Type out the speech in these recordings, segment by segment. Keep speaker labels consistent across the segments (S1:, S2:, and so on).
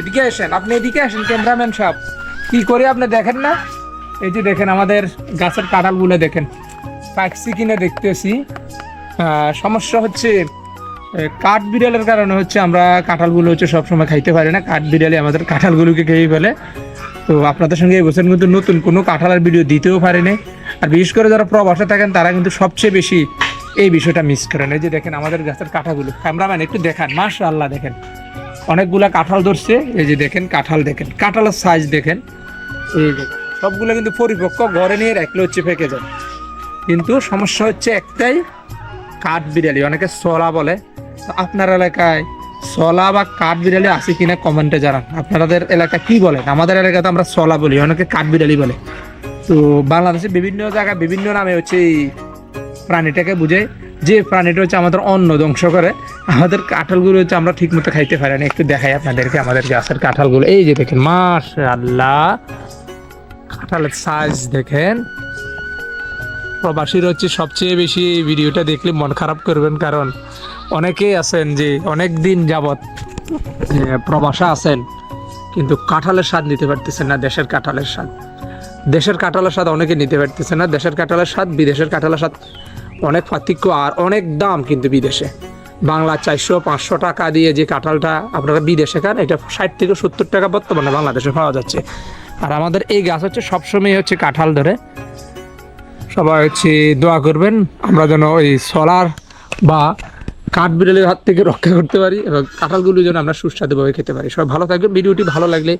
S1: এদিকে আসেন, আপনি এদিকে আসেন, ক্যামেরাম্যান সাহেব। কি করে আপনি দেখেন না? এই যে দেখেন, আমাদের গাছের কাঁঠালগুলো দেখেন। পাকসি কিনে দেখতেছি। সমস্যা হচ্ছে কাঠ বিড়ালের কারণে হচ্ছে আমরা কাঁঠালগুলো হচ্ছে সবসময় খাইতে পারি না। কাঠ বিড়ালে আমাদের কাঁঠালগুলোকে খেয়ে ফেলে। তো আপনাদের সঙ্গে এই বছর কিন্তু নতুন কোনো কাঁঠালের ভিডিও দিতেও পারেনি। আর বিশেষ করে যারা প্রবাসে থাকেন, তারা কিন্তু সবচেয়ে বেশি এই বিষয়টা মিস করেন। এই যে দেখেন, আমাদের গাছের কাঁঠাগুলো ক্যামেরাম্যান, একটু দেখান। মাশা আল্লাহ দেখেন। অনেকগুলা কাঁঠাল ধরছে। এই যে দেখেন, কাঁঠাল দেখেন, কাঁঠালের সাইজ দেখেন। সবগুলো কিন্তু পরিপক্ক, ঘরে নিয়ে রাখলে হচ্ছে ফেঁকে যায়। কিন্তু সমস্যা হচ্ছে একটাই, কাঠ বিড়ালি, অনেকে সলা বলে। আপনার এলাকায় সলা বা কাঠ বিড়ালি আছে কিনা কমেন্টে জানান। আপনাদের এলাকা কি বলেন আমাদের এলাকাতে আমরা সলা বলি, অনেকে কাঠ বিড়ালি বলে। তো বাংলাদেশে বিভিন্ন জায়গায় বিভিন্ন নামে হচ্ছে এই প্রাণীটাকে বুঝায়। যে প্রাণীটা হচ্ছে আমাদের অন্ন ধ্বংস করে, আমাদের কাঁঠালগুলো হচ্ছে আমরা ঠিক মতো খাইতে পারি না। একটু দেখাই আপনাদেরকে আমাদের গাছের কাঁঠালগুলো। এই যে দেখেন মাস আল্লাহ কাঁঠালের সাইজ দেখেন। প্রবাসীর হচ্ছে সবচেয়ে বেশি এই ভিডিওটা দেখলে মন খারাপ করবেন, কারণ অনেকেই আছেন যে অনেক দিন যাবৎ প্রবাসা আছেন, কিন্তু কাঁঠালের স্বাদ নিতে পারতেছেন না, দেশের কাঁঠালের স্বাদ। দেশের কাঁঠালের স্বাদ অনেকে নিতে পারতেছে না, দেশের কাঁঠালের স্বাদ, বিদেশের কাঁঠালের স্বাদ অনেক পার্থক্য আর অনেক দাম কিন্তু বিদেশে। বাংলা চারশো, পাঁচশো টাকা দিয়ে যে কাঁঠালটা আপনারা বিদেশে খান, এটা ষাট থেকে সত্তর টাকা বর্তমানে বাংলাদেশে পাওয়া যাচ্ছে। আর আমাদের এই গাছ হচ্ছে সবসময় হচ্ছে কাঁঠাল ধরে। সবাই হচ্ছে দোয়া করবেন, আমরা যেন ওই সোলার বা কাঠ বিড়ালের হাত থেকে রক্ষা করতে পারি এবং কাঁঠালগুলো যেন আমরা সুস্বাদুভাবে খেতে পারি। সবাই ভালো থাকবেন, ভিডিওটি ভালো লাগলে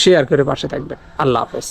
S1: শেয়ার করে পাশে থাকবেন। আল্লাহ হাফেজ।